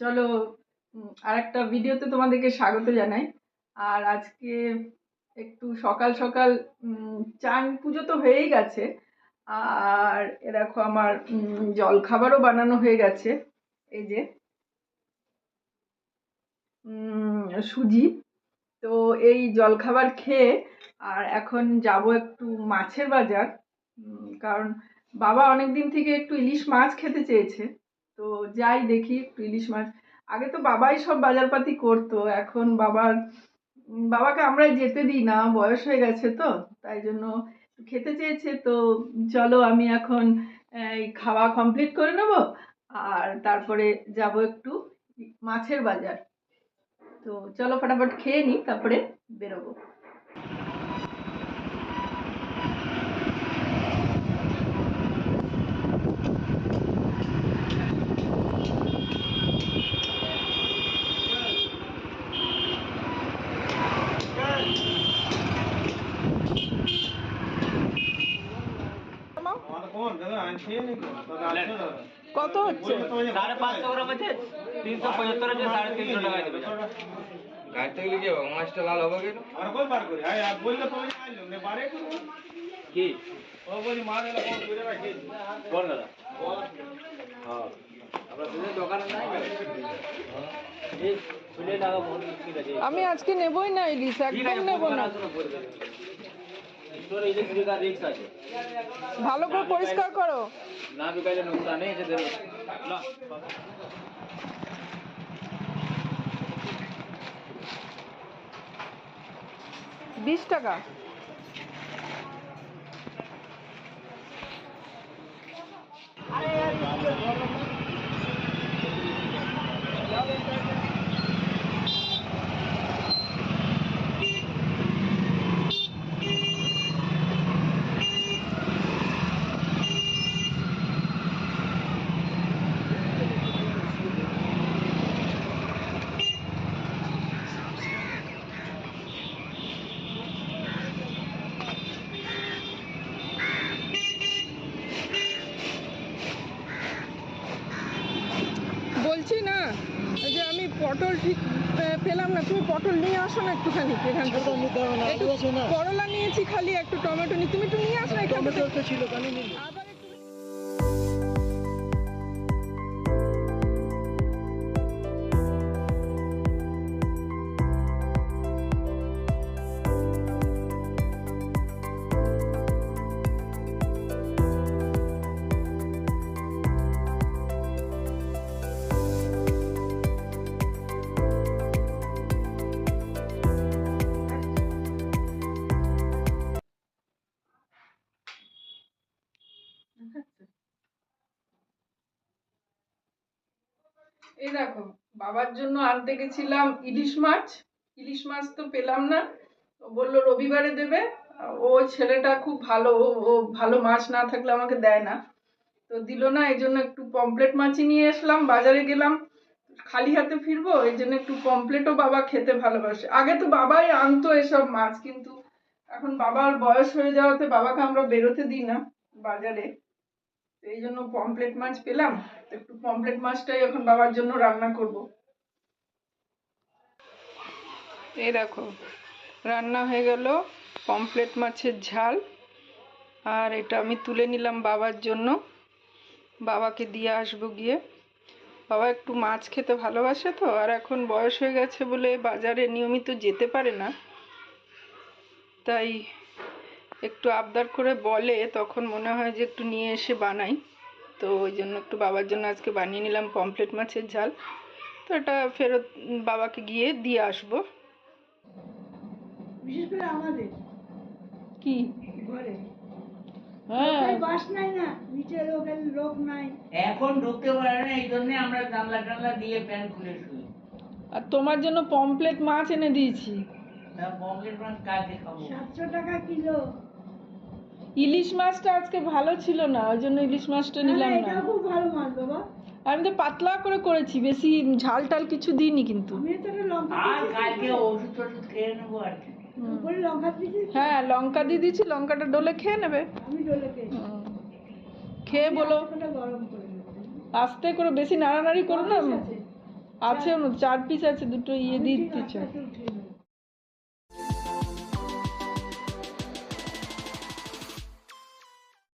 চলো আর একটা ভিডিওতে তোমাদেরকে স্বাগত জানাই। আর আজকে একটু সকাল সকাল চান পুজো তো হয়েই গেছে। আর এ দেখো আমার উম, জলখাবারও বানানো হয়ে গেছে। এই যে সুজি। তো এই জলখাবার খেয়ে আর এখন যাব একটু মাছের বাজার। কারণ বাবা অনেক দিন থেকে একটু ইলিশ মাছ খেতে চেয়েছে। তো যাই দেখি একটু ইলিশ মাছ। আগে তো বাবাই সব বাজারপাতি করতো, এখন বাবার বাবাকে আমরা যেতে দিই না, বয়স হয়ে গেছে তো, তাই জন্য খেতে চেয়েছে। তো চলো আমি এখন এই খাওয়া কমপ্লিট করে নেব, আর তারপরে যাব একটু মাছের বাজার। তো চলো ফটাফট খেয়ে নিই, তারপরে বেরোবো। কত হচ্ছে? সাড়ে পাঁচশো গ্রাম আছে তিনশো পঁচাত্তর আছে সাড়ে তিনশো টাকা দেবে। মাছটা লাল হবে কেন? কি? কোন দাদা। হ্যাঁ। আমরা দুজন দোকানে নাই। এই খুলে লাগাবো ঠিক আছে আমি আজকে নেবই না ইলিশ একদম নেব না। তোর এই যে সুবিধা রিক্স আছে। ভালো করে পরিষ্কার করো। না বিকালে নুকসান নেই যে দেবে না। বিশ টাকা বলছি না এই যে আমি পটল ঠিক পেলাম না। তুমি পটল নিয়ে আসো না একটুখানি। এখান থেকে করলা নিয়েছি খালি একটু টমেটো নিয়ে। তুমি একটু নিয়ে আসো না এখান থেকে। ছিল এই দেখো, বাবার জন্য আনতে গেছিলাম ইলিশ মাছ। ইলিশ মাছ তো পেলাম না। বলল, রবিবারে দেবে। ও ছেলেটা খুব ভালো, ও ভালো মাছ না থাকলে আমাকে দেয় না। তো দিল না, এই জন্য একটু পমপ্লেট মাছই নিয়ে আসলাম, বাজারে গেলাম। খালি হাতে ফিরবো, এই জন্য একটু পমপ্লেটও বাবা খেতে ভালোবাসে। আগে তো বাবাই আনতো এসব মাছ, কিন্তু এখন বাবার বয়স হয়ে যাওয়াতে বাবাকে আমরা বেরোতে দিই না বাজারে। এই জন্য পমপ্লেট মাছ পেলাম। একটু পমপ্লেট মাছটাই এখন বাবার জন্য রান্না করব। এই দেখো, রান্না হয়ে গেল পমপ্লেট মাছের ঝাল। আর এটা আমি তুলে নিলাম বাবার জন্য। বাবাকে দিয়ে আসব গিয়ে। বাবা একটু মাছ খেতে ভালোবাসে তো, আর এখন বয়স হয়ে গেছে বলে বাজারে নিয়মিত যেতে পারে না। তাই একটু আবদার করে বলে তখন মনে হয় যে একটু নিয়ে এসে বানাই। তো ওই জন্য একটু বাবার জন্য আজকে বানিয়ে নিলাম পমপ্লেট মাছের ঝাল। তো এটা ফেরত বাবাকে গিয়ে দিয়ে আসব। বিশেষ করে আমাদের। কি? ঘরে। হ্যাঁ। বাস নাই না নিচে লোকের লোক নাই। এখন ঢুকতে পারে না এই জন্য আমরা জানলা টানলা দিয়ে প্যান খুলে শুই। আর তোমার জন্য পমপ্লেট মাছ এনে দিয়েছি। তা মাছ কাকে খাব? সাতশো টাকা কিলো। ইলিশ মাছটা আজকে ভালো ছিল না ওই জন্য ইলিশ মাছটা নিলাম না। খুব ভালো মাছ বাবা। আমি তো পাতলা করে করেছি বেশি ঝাল টাল কিছু দিইনি কিন্তু। হ্যাঁ লঙ্কা দিয়ে দিয়েছি লঙ্কাটা ডলে খেয়ে নেবে। খেয়ে বলো। আস্তে করে বেশি নাড়ানাড়ি করো না। আছে। চার পিস আছে দুটো ইয়ে দিয়ে দিতে